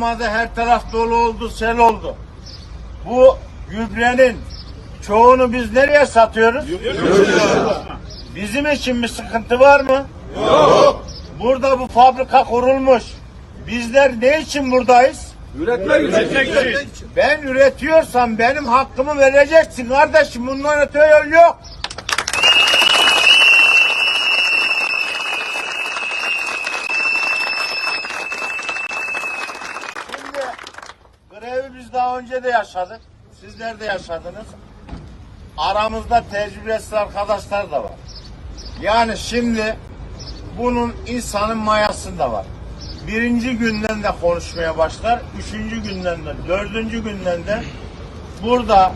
Olmadı her taraf dolu oldu, sel oldu. Bu gübrenin çoğunu biz nereye satıyoruz? Bizim için bir sıkıntı var mı? Yok. Burada bu fabrika kurulmuş. Bizler ne için buradayız? Ben üretiyorsam benim hakkımı vereceksin kardeşim. Bundan öte yol yok. Şimdi grevi biz daha önce de yaşadık. Sizler de yaşadınız. Aramızda tecrübesiz arkadaşlar da var. Yani şimdi bunun insanın mayasında var. Birinci günden de konuşmaya başlar. Üçüncü günden de, dördüncü günden de burada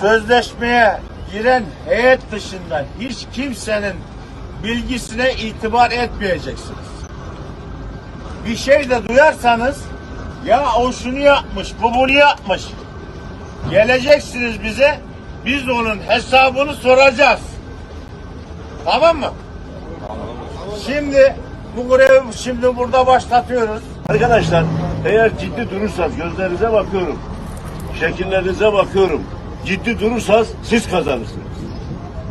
sözleşmeye giren heyet dışında hiç kimsenin bilgisine itibar etmeyeceksiniz. Bir şey de duyarsanız ya o şunu yapmış, bu bunu yapmış. Geleceksiniz bize, biz onun hesabını soracağız. Tamam mı? Şimdi bu grevi şimdi burada başlatıyoruz. Arkadaşlar eğer ciddi durursanız gözlerinize bakıyorum. Şekillerinize bakıyorum. Ciddi durursanız siz kazanırsınız.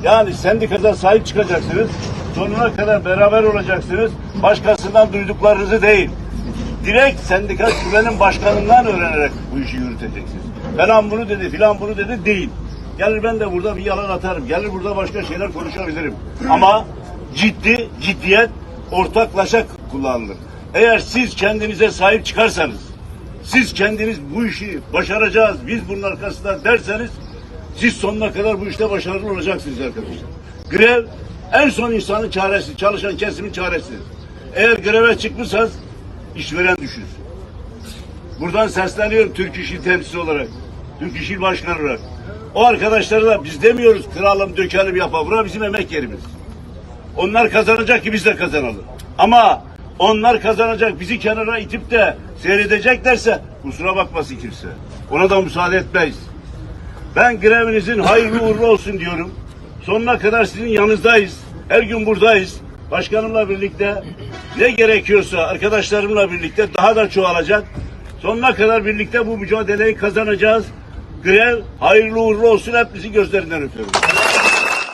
Yani sendikaza sahip çıkacaksınız. Sonuna kadar beraber olacaksınız. Başkasından duyduklarınızı değil. Direkt sendika şubenin başkanından öğrenerek bu işi yürüteceksiniz. Falan bunu dedi, filan bunu dedi değil. Gelir ben de burada bir yalan atarım. Gelir burada başka şeyler konuşabilirim. Ama ciddi, ciddiyet ortaklaşa kullanılır. Eğer siz kendinize sahip çıkarsanız, siz kendiniz bu işi başaracağız, biz bunun arkasında derseniz, siz sonuna kadar bu işte başarılı olacaksınız arkadaşlar. Grev en son insanın çaresi, çalışan kesimin çaresidir. Eğer greve çıkmışsanız işveren düşür. Buradan sesleniyorum Türk İş İl temsilcisi olarak, Türk İş İl Başkanı olarak. O arkadaşlara da biz demiyoruz kıralım, dökelim, yapalım. Bura bizim emek yerimiz. Onlar kazanacak ki biz de kazanalım. Ama onlar kazanacak bizi kenara itip de seyredeceklerse kusura bakmasın kimse. Ona da müsaade etmeyiz. Ben grevinizin hayırlı uğurlu olsun diyorum. Sonuna kadar sizin yanınızdayız. Her gün buradayız. Başkanımla birlikte ne gerekiyorsa arkadaşlarımla birlikte daha da çoğalacak. Sonuna kadar birlikte bu mücadeleyi kazanacağız. Grev hayırlı uğurlu olsun hepimizi gözlerinden öpüyorum.